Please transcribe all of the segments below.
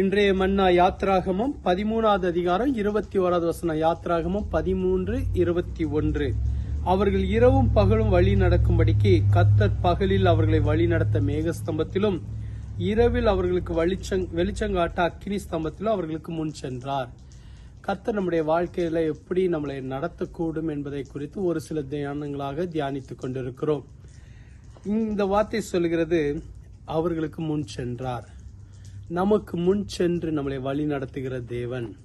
இன்றைய மன்னா யாத்ராகமம் பதிமூணாவது அதிகாரம் இருபத்தி ஓராவது வசனம். யாத்ராகமம் பதிமூன்று இருபத்தி ஒன்று. அவர்கள் இரவும் பகலும் வழி நடக்கும்படிக்கு கத்தர் பகலில் அவர்களை வழி நடத்த மேகஸ்தம்பத்திலும் இரவில் அவர்களுக்கு வெளிச்சங் வெளிச்சங்காட்ட அக்கினி ஸ்தம்பத்திலும் அவர்களுக்கு முன் சென்றார். கத்தர் நம்முடைய வாழ்க்கையில எப்படி நம்மளை நடத்தக்கூடும் என்பதை குறித்து ஒரு சில தியானங்களாக தியானித்துக் கொண்டிருக்கிறோம். இந்த வார்த்தை சொல்கிறது அவர்களுக்கு முன் சென்றார். நமக்கு முன் சென்று நம்மளை வழி நடத்துகிற தேவன்.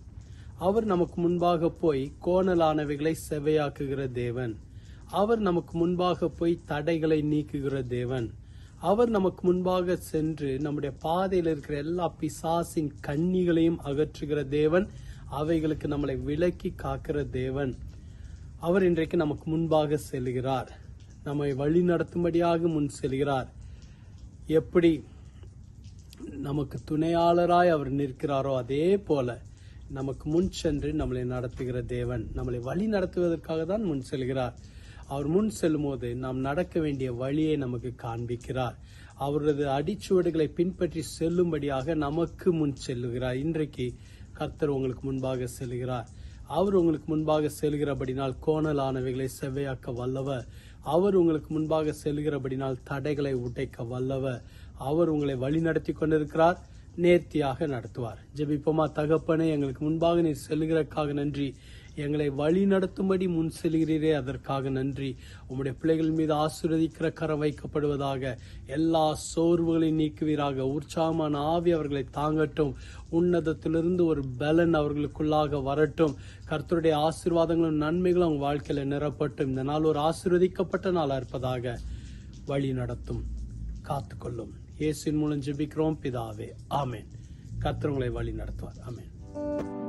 அவர் நமக்கு முன்பாக போய் கோணலானவைகளை செவையாக்குகிற தேவன். அவர் நமக்கு முன்பாக போய் தடைகளை நீக்குகிற தேவன். அவர் நமக்கு முன்பாக சென்று நம்முடைய பாதையில் இருக்கிற எல்லா பிசாசின் கண்ணிகளையும் அகற்றுகிற தேவன். அவைகளுக்கு நம்மளை விலக்கி காக்கிற தேவன். அவர் இன்றைக்கு நமக்கு முன்பாக செல்கிறார். நம்மை வழி நடத்தும்படியாக முன் செல்கிறார். எப்படி? நமக்கு துணையாளராய் அவர் நிற்கிறாரோ அதே போல நமக்கு முன் சென்று நம்மளை நடத்துகிற தேவன் நம்மளை வழி நடத்துவதற்காக தான் முன் செல்கிறார். அவர் முன் செல்லும்போது நாம் நடக்க வேண்டிய வழியை நமக்கு காண்பிக்கிறார். அவரது அடிச்சுவடுகளை பின்பற்றி செல்லும்படியாக நமக்கு முன் செல்லுகிறார். இன்றைக்கு கர்த்தர் உங்களுக்கு முன்பாக செல்கிறார். அவர் உங்களுக்கு முன்பாக செல்கிறபடினால் கோணலானவைகளை செவ்வையாக்க வல்லவர். அவர் உங்களுக்கு முன்பாக செல்கிறபடினால் தடைகளை உடைக்க வல்லவர். அவர் உங்களை வழி நடத்தி கொண்டிருக்கிறார் நேர்த்தியாக நடத்துவார். ஜெபிப்போமா தகப்பனே எங்களுக்கு முன்பாக நீர் செல்கிறக்காக நன்றி. எங்களை வழி நடத்தும்படி முன் செல்கிறீரே. அதற்காக நன்றி. உம்முடைய பிள்ளைகள் மீது ஆசீர்வதிக்கிற கரம் வைக்கப்படுவதாக எல்லா சோர்வுகளையும் நீக்குவீராக. உற்சாகமான ஆவி அவர்களை தாங்கட்டும். உன்னதத்திலிருந்து ஒரு பலன் அவர்களுக்குள்ளாக வரட்டும். கர்த்தருடைய ஆசீர்வாதங்களும் நன்மைகளும் அவங்க வாழ்க்கையில் நிரப்பட்டும். இந்த நாள் ஒரு ஆசீர்வதிக்கப்பட்ட நாளாக இருப்பதாக வழி நடத்தும். காத்துக்கொள்ளும். இயேசின் மூலம் ஜெபிக்கிறோம். பிதாவே ஆமேன். கர்த்தர் உங்களை வழி நடத்துவார். ஆமேன்.